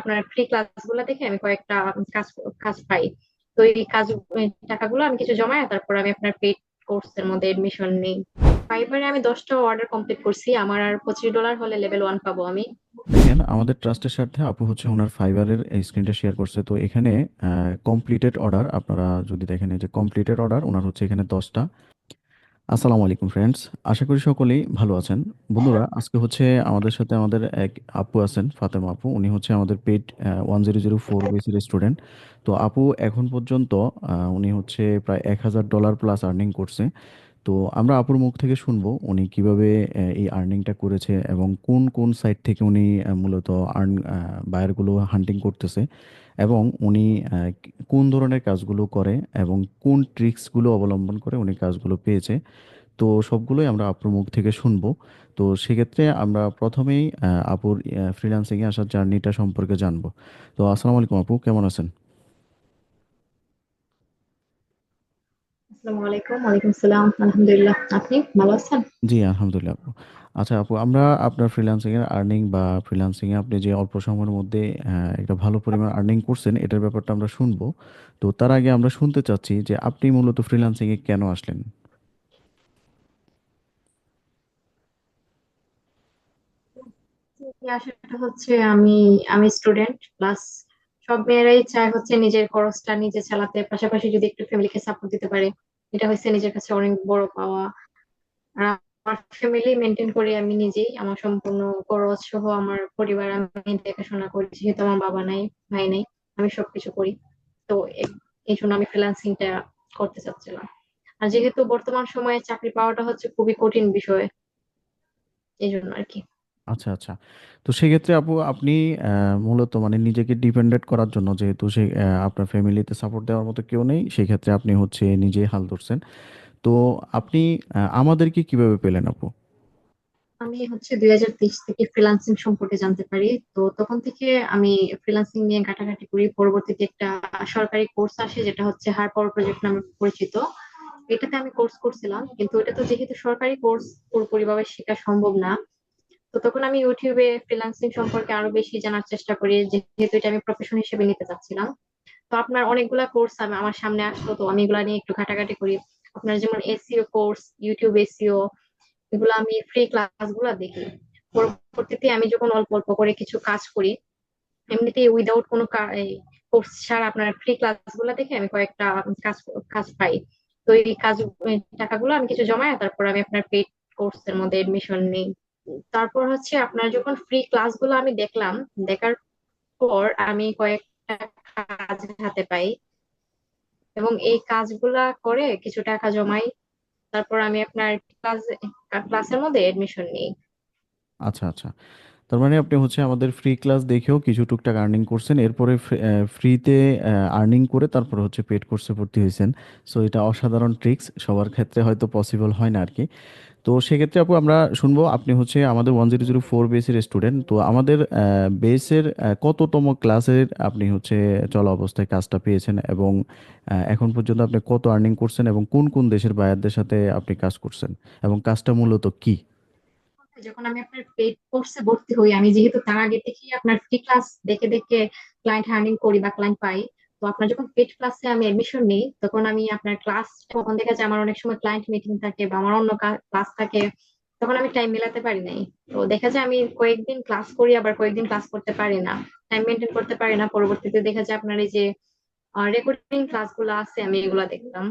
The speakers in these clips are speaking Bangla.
আপনার ফ্রি ক্লাসগুলো দেখে আমি কয়েকটা কাজ কাজ পাই। তো এই কাজ টাকাগুলো আমি কিছু জমাই তারপর আমি আপনার পেইড কোর্সের মধ্যে এডমিশন নিই। ফাইবারে আমি দশটা অর্ডার কমপ্লিট করছি। আমার আর পঁচিশ ডলার হলে লেভেল ওয়ান পাবো আমি। আমাদের ট্রাস্টের স্বার্থে আপু হচ্ছে ওনার ফাইবারের স্ক্রিনটা শেয়ার করছে। তো এখানে কমপ্লিটেড অর্ডার আপনারা যদি দেখেন, এই যে কমপ্লিটেড অর্ডার ওনার হচ্ছে এখানে দশটা। আসসালামু আলাইকুম ফ্রেন্ডস আশা করি সকলেই ভালো আছেন। বন্ধুরা, আজকে হচ্ছে আমাদের সাথে আমাদের এক আপু আছেন, ফাতেমা আপু। উনি হচ্ছে আমাদের paid one zero zero four বেসির student তো আপু এখন পর্যন্ত উনি হচ্ছে প্রায় এক হাজার ডলার প্লাস আর্নিং করছে। তো আমরা আপুর মুখ থেকে শুনব উনি কীভাবে এই আর্নিংটা করেছে এবং কোন কোন সাইট থেকে উনি মূলত আর্ন বায়ারগুলো হান্টিং করতেছে এবং উনি কোন ধরনের কাজগুলো করে এবং কোন ট্রিক্সগুলো অবলম্বন করে উনি কাজগুলো পেয়েছে। তো সবগুলোই আমরা আপুর মুখ থেকে শুনব। তো সেক্ষেত্রে আমরা প্রথমেই আপুর ফ্রিল্যান্সিংয়ে আসার জার্নিটা সম্পর্কে জানব। তো আসসালামু আলাইকুম আপু, কেমন আছেন? আসসালামু আলাইকুম ওয়ালাইকুম সালাম আলহামদুলিল্লাহ। আপনি ভালো আছেন? জি আলহামদুলিল্লাহ। আপু আচ্ছা আপু আমরা আপনার ফ্রিল্যান্সিং এর আর্নিং বা ফ্রিল্যান্সিং এ আপনি যে অল্প সময়ের মধ্যে আহ, একটা ভালো পরিমাণ আর্নিং করছেন এটার ব্যাপারটা আমরা শুনব। তো তার আগে আমরা শুনতে চাচ্ছি যে আপনি মূলত ফ্রিল্যান্সিং এ কেন আসলেন? এই হচ্ছে আমি আমি স্টুডেন্ট প্লাস সব মেয়েরাই চায় হচ্ছে নিজের খরচটা নিজে চালাতে পাশাপাশি যদি একটু ফ্যামিলিকে সাপোর্ট দিতে পারে। এটা হচ্ছে নিজের কাছে অনেক বড় পাওয়া। আর আমার ফ্যামিলি মেনটেন করি আমি নিজেই, আমার সম্পূর্ণ খরচ সহ আমার পরিবার, আমি দেখাশোনা করি, যেহেতু আমার বাবা নাই, ভাই নাই, আমি সবকিছু করি। তো এই জন্য আমি ফ্রিল্যান্সিংটা করতে চাচ্ছিলাম। আর যেহেতু বর্তমান সময়ে চাকরি পাওয়াটা হচ্ছে খুবই কঠিন বিষয়, এই জন্য আর কি। আচ্ছা আচ্ছা। তো সেক্ষেত্রে আপু, আপনি মূলত মানে নিজেকে ডিপেন্ডেন্ট করার জন্য যেহেতু সে আপনার ফ্যামিলিতে সাপোর্ট দেওয়ার মতো কেউ নেই সেই ক্ষেত্রে আপনি হচ্ছে নিজেই হাল ধরছেন। তো আপনি আমাদেরকে কীভাবে পেলেন আপু? আমি হচ্ছে দুই হাজার তেইশ থেকে ফ্রিল্যান্সিং সম্পর্কে জানতে পারি। তো তখন থেকে আমি ফ্রিল্যান্সিং নিয়ে ঘাটাঘাটি করি। পরবর্তীতে একটা সরকারি কোর্স আসে, যেটা হচ্ছে হার পাওয়ার প্রজেক্ট নামে পরিচিত। এটাতে আমি কোর্স করছিলাম। কিন্তু এটা তো যেহেতু সরকারি কোর্স পুরোপুরি ভাবে শেখা সম্ভব না। তো তখন আমি ইউটিউবে ফ্রিল্যান্সিং সম্পর্কে আরও বেশি জানার চেষ্টা করি, যেহেতু এটা আমি প্রফেশন হিসেবে নিতে চাচ্ছিলাম। তো আপনার অনেকগুলা কোর্স আমার সামনে আসলো, তো আমি এগুলা নিয়ে একটু ঘাটাঘাটি করি। আপনার যেমন এসিও কোর্স ইউটিউব এসিও এগুলো আমি ফ্রি ক্লাসগুলা দেখি। পরবর্তীতে আমি যখন অল্প অল্প করে কিছু কাজ করি, এমনিতেই উইদাউট কোনো কোর্স ছাড়া আপনার ফ্রি ক্লাসগুলা দেখে আমি কয়েকটা কাজ কাজ পাই। তো এই কাজ টাকাগুলো আমি কিছু জমাই তারপর আমি আপনার পেইড কোর্সের মধ্যে এডমিশন নিই। তারপর হচ্ছে আপনার যখন ফ্রি ক্লাসগুলো আমি দেখলাম, দেখার পর আমি কয়েকটা কাজ হাতে পাই। এবং এই কাজগুলা করে কিছু টাকা জমাই, তারপর আমি আপনার ক্লাস ক্লাসের মধ্যে এডমিশন নিই। আচ্ছা আচ্ছা। তার মানে আপনি হচ্ছে আমাদের ফ্রি ক্লাস দেখেও কিছু টুকটাক আর্নিং করছেন, এরপরে ফ্রিতে আর্নিং করে তারপর হচ্ছে পেড কোর্সে ভর্তি হয়েছেন। সো এটা অসাধারণ ট্রিক্স সবার ক্ষেত্রে হয়তো পসিবল হয় না আর কি তো সেক্ষেত্রে আপু, আমরা শুনব, আপনি হচ্ছে আমাদের ওয়ান জিরো জিরো ফোর বেসের স্টুডেন্ট তো আমাদের বেসের কততম ক্লাসের আপনি হচ্ছে চলা অবস্থায় কাজটা পেয়েছেন এবং এখন পর্যন্ত আপনি কত আর্নিং করছেন এবং কোন কোন দেশের বায়ারদের সাথে আপনি কাজ করছেন এবং কাজটা মূলত কি? যখন আমি আপনার পেইড কোর্সে ভর্তি হই, আমি যেহেতু তার আগে থেকেই আপনার ফ্রি ক্লাস দেখে দেখে ক্লায়েন্ট হ্যান্ডিং করি বা ক্লায়েন্ট পাই তো আপনার যখন পেইড ক্লাসে আমি এডমিশন নিই তখন আমি আপনার ক্লাস তখন দেখা যায় আমার অনেক সময় ক্লায়েন্ট মিটিং থাকে বা আমার অন্য ক্লাস থাকে তখন আমি টাইম মেলাতে পারি নাই। তো দেখা যায় আমি কয়েকদিন ক্লাস করি আবার কয়েকদিন ক্লাস করতে পারি না। টাইম মেনটেন করতে পারি না। পরবর্তীতে দেখা যায় আপনার এই যে রেকর্ডিং ক্লাসগুলো আছে আমি এগুলা দেখতাম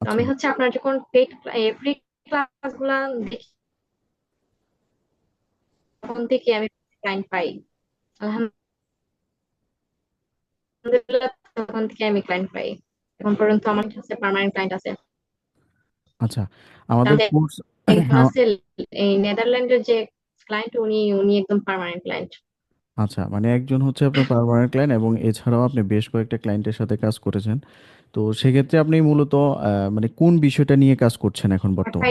তো আমি আচ্ছা। হচ্ছে আপনার যখন পেইড ফ্রি ক্লাসগুলা দেখি তখন থেকে আমি ক্লায়েন্ট পাই। আলহামদুলিল্লাহ। তখন থেকে আমি ক্লায়েন্ট পাই। এখন পর্যন্ত আমার কাছে পার্মানেন্ট ক্লায়েন্ট আছে। আচ্ছা আমাদের কোর্স এই নেদারল্যান্ডের যে ক্লায়েন্ট উনি উনি একদম পার্মানেন্ট ক্লায়েন্ট আচ্ছা মানে একজন হচ্ছে আপনার পার্মানেন্ট ক্লায়েন্ট এবং এছাড়াও আপনি বেশ কয়েকটা ক্লায়েন্টের সাথে কাজ করেছেন। তো সেক্ষেত্রে আপনি মূলত মানে কোন বিষয়টা নিয়ে কাজ করছেন এখন বর্তমানে?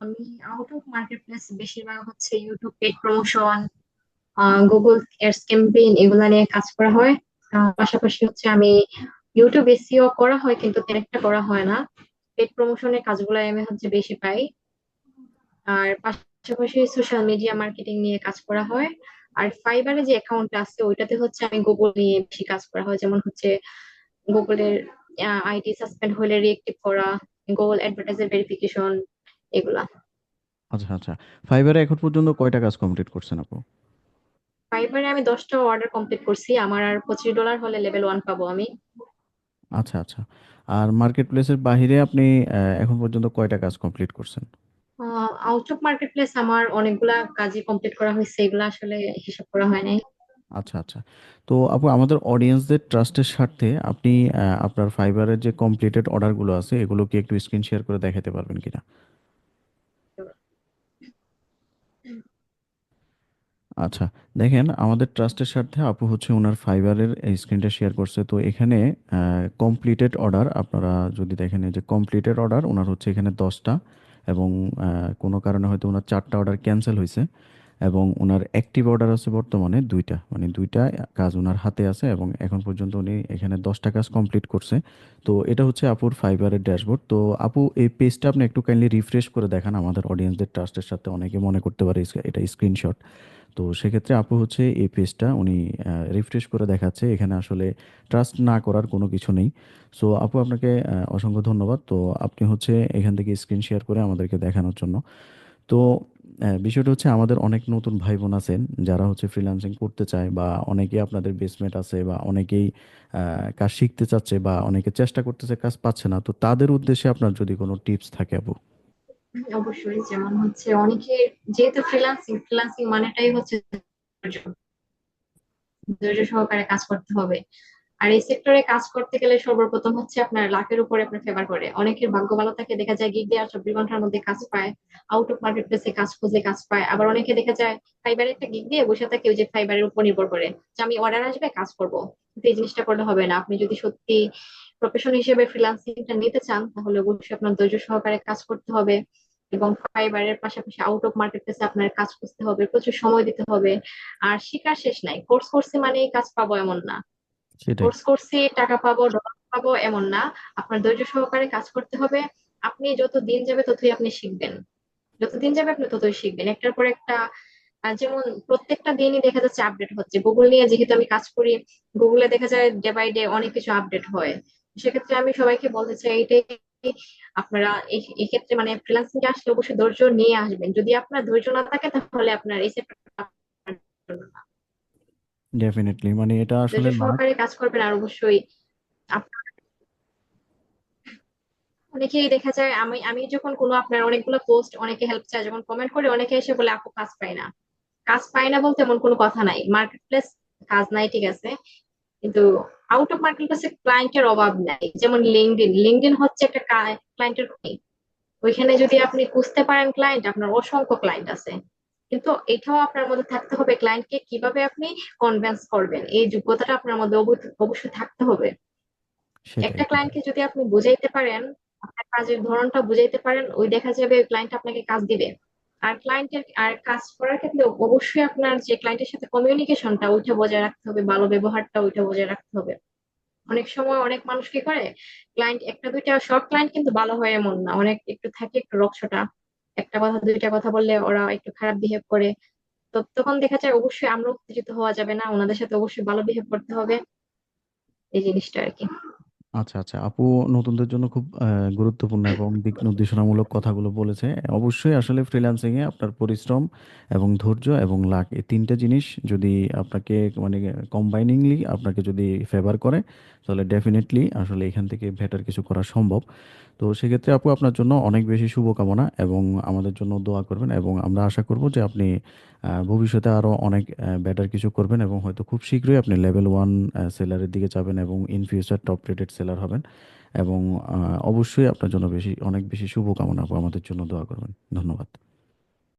আমি আউট অফ মার্কেট প্লেস বেশিরভাগ হচ্ছে YouTube paid promotion Google ads campaign এগুলা নিয়ে কাজ করা হয়। পাশাপাশি হচ্ছে আমি ইউটিউব এসইও করা হয় কিন্তু একটা করা হয় না। পেড প্রমোশনের কাজগুলো আমি হচ্ছে বেশি পাই। আর পাশাপাশি সোশ্যাল মিডিয়া মার্কেটিং নিয়ে কাজ করা হয়। আর ফাইবারে যে অ্যাকাউন্ট আছে, ওইটাতে হচ্ছে আমি গুগল নিয়ে বেশি কাজ করা হয়। যেমন হচ্ছে গুগলের আইডি সাসপেন্ড হলে রিএক্টিভ করা গুগল অ্যাডভার্টাইজার ভেরিফিকেশন এগুলা। আচ্ছা আচ্ছা। ফাইবারে এখন পর্যন্ত কয়টা কাজ কমপ্লিট করছেন আপু? ফাইবারে আমি দশটা অর্ডার কমপ্লিট করছি। আমার আর পঁচিশ ডলার হলে লেভেল ওয়ান পাবো আমি। আচ্ছা আচ্ছা। আর মার্কেট প্লেসের বাহিরে আপনি আহ, এখন পর্যন্ত কয়টা কাজ কমপ্লিট করছেন? আউট অফ মার্কেট প্লেস আমার অনেকগুলা কাজই কমপ্লিট করা হয়েছে। এগুলা আসলে হিসাব করা হয় নাই। আচ্ছা আচ্ছা। তো আপু আমাদের অডিয়েন্সদের ট্রাস্টের স্বার্থে আপনি আহ, আপনার ফাইবারের যে কমপ্লিটেড অর্ডারগুলো আছে এগুলো কি একটু স্ক্রিন শেয়ার করে দেখাতে পারবেন কিনা? আচ্ছা দেখেন আমাদের ট্রাস্টের স্বার্থে আপু হচ্ছে ওনার ফাইবারের এই স্ক্রিনটা শেয়ার করছে। তো এখানে কমপ্লিটেড অর্ডার আপনারা যদি দেখেন যে কমপ্লিটেড অর্ডার ওনার হচ্ছে এখানে দশটা এবং কোনো কারণে হয়তো ওনার চারটা অর্ডার ক্যান্সেল হয়েছে এবং ওনার অ্যাক্টিভ অর্ডার আছে বর্তমানে দুইটা। মানে দুইটা কাজ ওনার হাতে আছে এবং এখন পর্যন্ত উনি এখানে দশটা কাজ কমপ্লিট করছে। তো এটা হচ্ছে আপুর ফাইবারের ড্যাশবোর্ড। তো আপু, এই পেজটা আপনি একটু কাইন্ডলি রিফ্রেশ করে দেখান। আমাদের অডিয়েন্সদের ট্রাস্টের সাথে অনেকে মনে করতে পারে এটা স্ক্রিনশট তো সেক্ষেত্রে আপু হচ্ছে এই পেজটা উনি রিফ্রেশ করে দেখাচ্ছে। এখানে আসলে ট্রাস্ট না করার কোনো কিছু নেই। সো আপু আপনাকে অসংখ্য ধন্যবাদ। তো আপনি হচ্ছে এখান থেকে স্ক্রিন শেয়ার করে আমাদেরকে দেখানোর জন্য। তো বিষয়টা হচ্ছে আমাদের অনেক নতুন ভাই বোন আছেন, যারা হচ্ছে ফ্রিল্যান্সিং করতে চায় বা অনেকেই আপনাদের বেসমেট আছে বা অনেকেই কাজ শিখতে চাচ্ছে বা অনেকে চেষ্টা করতেছে, কাজ পাচ্ছে না। তো তাদের উদ্দেশ্যে আপনার যদি কোনো টিপস থাকে আপু। অবশ্যই, যেমন হচ্ছে অনেকে যেহেতু ফ্রিল্যান্সিং ফ্রিল্যান্সিং মানেটাই হচ্ছে ধৈর্য সহকারে কাজ করতে হবে। আর এই সেক্টরে কাজ করতে গেলে সর্বপ্রথম হচ্ছে আপনার লাখের উপরে আপনার ফেভার করে। অনেকের ভাগ্য ভালো থাকে, দেখা যায় গিগ দেওয়ার চব্বিশ ঘণ্টার মধ্যে কাজ পায় আউট অফ মার্কেট প্লেসে কাজ খুঁজে কাজ পায়। আবার অনেকে দেখা যায় ফাইবারে একটা গিগ দিয়ে বসে থাকে যে ফাইবারের উপর নির্ভর করে যে আমি অর্ডার আসবে, কাজ করব। কিন্তু এই জিনিসটা করলে হবে না। আপনি যদি সত্যি প্রফেশন হিসেবে ফ্রিল্যান্সিংটা নিতে চান, তাহলে অবশ্যই আপনার ধৈর্য সহকারে কাজ করতে হবে। এবং ফাইবারের পাশাপাশি আউট অফ মার্কেট প্লেসে আপনার কাজ খুঁজতে হবে প্রচুর সময় দিতে হবে আর শিকার শেষ নাই। কোর্স করছি মানেই কাজ পাবো এমন না। কোর্স করছি টাকা পাবো ডলার পাবো এমন না। আপনার ধৈর্য সহকারে কাজ করতে হবে। আপনি যত দিন যাবে ততই আপনি শিখবেন। যত দিন যাবে আপনি ততই শিখবেন। একটার পর একটা যেমন প্রত্যেকটা দিনই দেখা যাচ্ছে আপডেট হচ্ছে। গুগল নিয়ে যেহেতু আমি কাজ করি গুগলে দেখা যায় ডে বাই ডে অনেক কিছু আপডেট হয়। সেক্ষেত্রে আমি সবাইকে বলতে চাই এটাই আপনারা এই- এই ক্ষেত্রে মানে ফ্রিল্যান্সিং এ আসলে অবশ্যই ধৈর্য নিয়ে আসবেন। যদি আপনার ধৈর্য না থাকে তাহলে আপনার এই সেক্টরটা ডেফিনেটলি মানে এটা আসলে সহকারে কাজ করবেন আর অবশ্যই অনেকেই দেখা যায় আমি আমি যখন কোনো আপনার অনেকগুলো পোস্ট অনেকে হেল্প চায় যখন কমেন্ট করে অনেকে এসে বলে আপু কাজ পাই না। কাজ পাই না বলতে এমন কোনো কথা নাই। মার্কেট প্লেস কাজ নাই ঠিক আছে। কিন্তু আউট অফ মার্কেট প্লেসে ক্লায়েন্টের অভাব নাই। যেমন লিঙ্কডিন লিঙ্কডিন হচ্ছে একটা ক্লায়েন্টের ওইখানে যদি আপনি খুঁজতে পারেন ক্লায়েন্ট আপনার অসংখ্য ক্লায়েন্ট আছে। কিন্তু এটাও আপনার মধ্যে থাকতে হবে ক্লায়েন্টকে কীভাবে আপনি কনভিন্স করবেন? এই যোগ্যতাটা আপনার মধ্যে অবশ্য- অবশ্যই থাকতে হবে। একটা ক্লায়েন্টকে যদি আপনি বুঝাইতে পারেন আপনার কাজের ধরনটা বুঝাইতে পারেন ওই দেখা যাবে ক্লায়েন্ট আপনাকে কাজ দিবে। আর ক্লায়েন্টের আর কাজ করার ক্ষেত্রে অবশ্যই আপনার যে ক্লায়েন্টের সাথে কমিউনিকেশনটা ওইটা বজায় রাখতে হবে, ভালো ব্যবহারটা ওইটা বজায় রাখতে হবে। অনেক সময় অনেক মানুষ কি করে ক্লায়েন্ট একটা, দুইটা, সব ক্লায়েন্ট কিন্তু ভালো হয় এমন না। অনেক একটু থাকে একটু রকচটা একটা কথা, দুইটা কথা বললে ওরা একটু খারাপ বিহেভ করে। তো তখন দেখা যায় অবশ্যই আমরা উত্তেজিত হওয়া যাবে না। ওনাদের সাথে অবশ্যই ভালো বিহেভ করতে হবে। এই জিনিসটা আর কি। আচ্ছা আচ্ছা। আপু নতুনদের জন্য খুব গুরুত্বপূর্ণ এবং দিক নির্দেশনামূলক কথাগুলো বলেছে। অবশ্যই আসলে ফ্রিল্যান্সিং এ আপনার পরিশ্রম এবং ধৈর্য এবং লাক এই তিনটা জিনিস যদি আপনাকে মানে কম্বাইনিংলি আপনাকে যদি ফেভার করে, তাহলে ডেফিনেটলি আসলে এখান থেকে বেটার কিছু করা সম্ভব। তো সেক্ষেত্রে আপু আপনার জন্য অনেক বেশি শুভকামনা এবং আমাদের জন্য দোয়া করবেন এবং আমরা আশা করব যে আপনি ভবিষ্যতে আরও অনেক বেটার কিছু করবেন এবং হয়তো খুব শীঘ্রই আপনি লেভেল ওয়ান সেলারের দিকে যাবেন এবং in future top rated seller হবেন। এবং অবশ্যই আপনার জন্য বেশি, অনেক বেশি শুভকামনা আপু। আমাদের জন্য দোয়া করবেন। ধন্যবাদ।